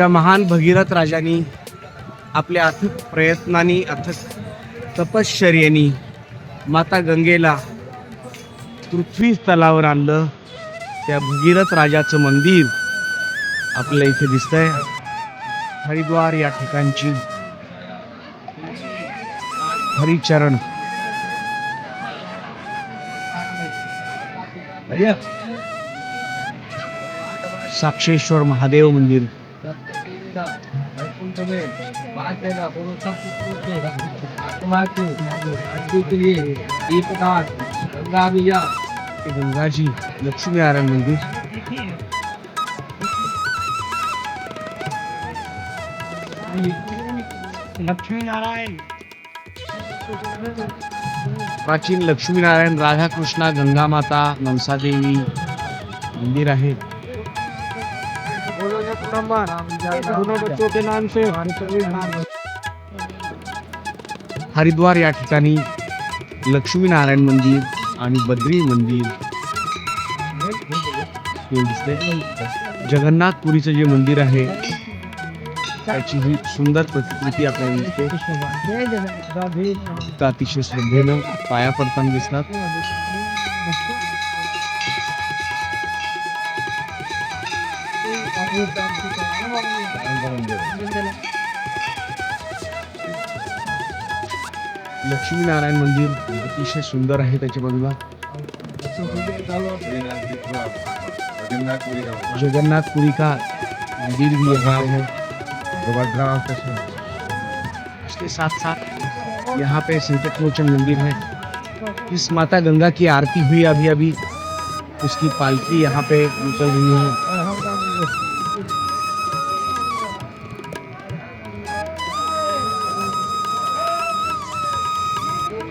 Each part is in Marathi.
ज्या महान भगीरथ राजांनी आपल्या अथक प्रयत्नांनी अथक तपश्चर्यानी माता गंगेला पृथ्वी तलावर आणलं. त्या भगीरथ राजाचं मंदिर आपल्याला इथे दिसतंय. हरिद्वार या ठिकाणची. हरिचरण. साक्षेश्वर महादेव मंदिर. गंगा मैया गंगा जी लक्ष्मी नारायण मंदिर लक्ष्मी नारायण प्राचीन लक्ष्मी नारायण राधा कृष्णा गंगा माता मनसा देवी मंदिर है हरिद्वार या ठिकाणी लक्ष्मीनारायण मंदिर आणि बद्री मंदिर जगन्नाथपुरीचं जे मंदिर आहे त्याची ही सुंदर प्रतिकृती आपल्याला दिसते. अतिशय श्रद्धेनं पाया पडताना दिसतात. लक्ष्मीनारायण मंदिर, अतिशय सुंदर आहे त्याच्या बाजूला. जगन्नाथपुरी का मंदिर भी है इसके साथ साथ यहाँ पे संकट मोचन मंदिर है। इस माता गंगा की आरती हुई अभी अभी उसकी पालकी यहाँ पे निकल रही है।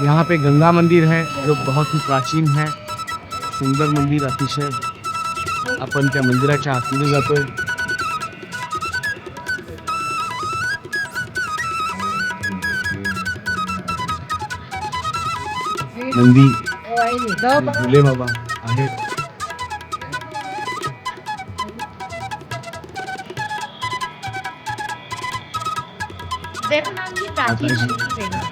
यहाँ पे गंगा मंदिर है जो बहुत ही प्राचीन है। सुंदर मंदिर अतिशय। आपण त्या मंदिराच्या आतमध्ये जातोय नंदी भोले बाबा आहेत प्राचीन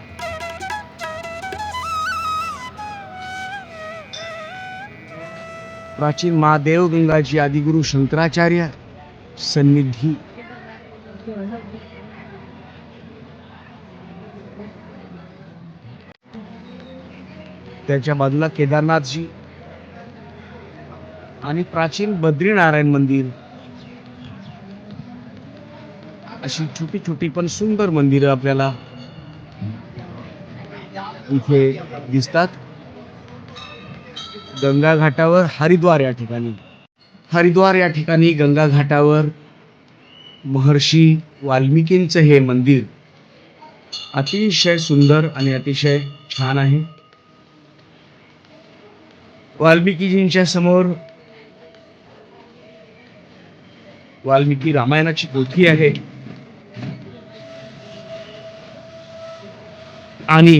प्राचीन महादेव गंगाजी आदिगुरु शंकराचार्य सन्निधी. त्याच्या बाजूला केदारनाथजी आणि प्राचीन बद्रीनारायण मंदिर. अशी छोटी छोटी पण सुंदर मंदिरं आपल्याला इथे दिसतात. गंगा घाटावर हरिद्वार या ठिकाणी. हरिद्वार या ठिकाणी गंगा घाटावर महर्षी वाल्मिकींचं हे मंदिर अतिशय सुंदर आणि अतिशय छान आहे. वाल्मिकीजींच्या समोर वाल्मिकी रामायणाची पोथी आहे. आणि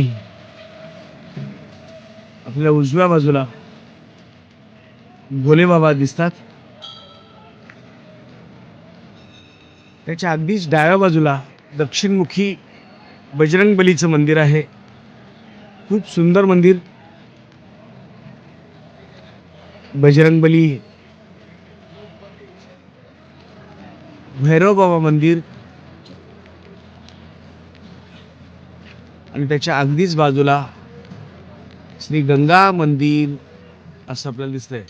आपल्या उजव्या बाजूला भोले बाबा दिसतात. त्याच्या अगदीच डाव्या बाजूला दक्षिणमुखी बजरंग बलीचं मंदिर आहे. खूप सुंदर मंदिर. बजरंग बली भैरव बाबा मंदिर. आणि त्याच्या अगदीच बाजूला श्री गंगा मंदिर असं आपल्याला दिसतंय.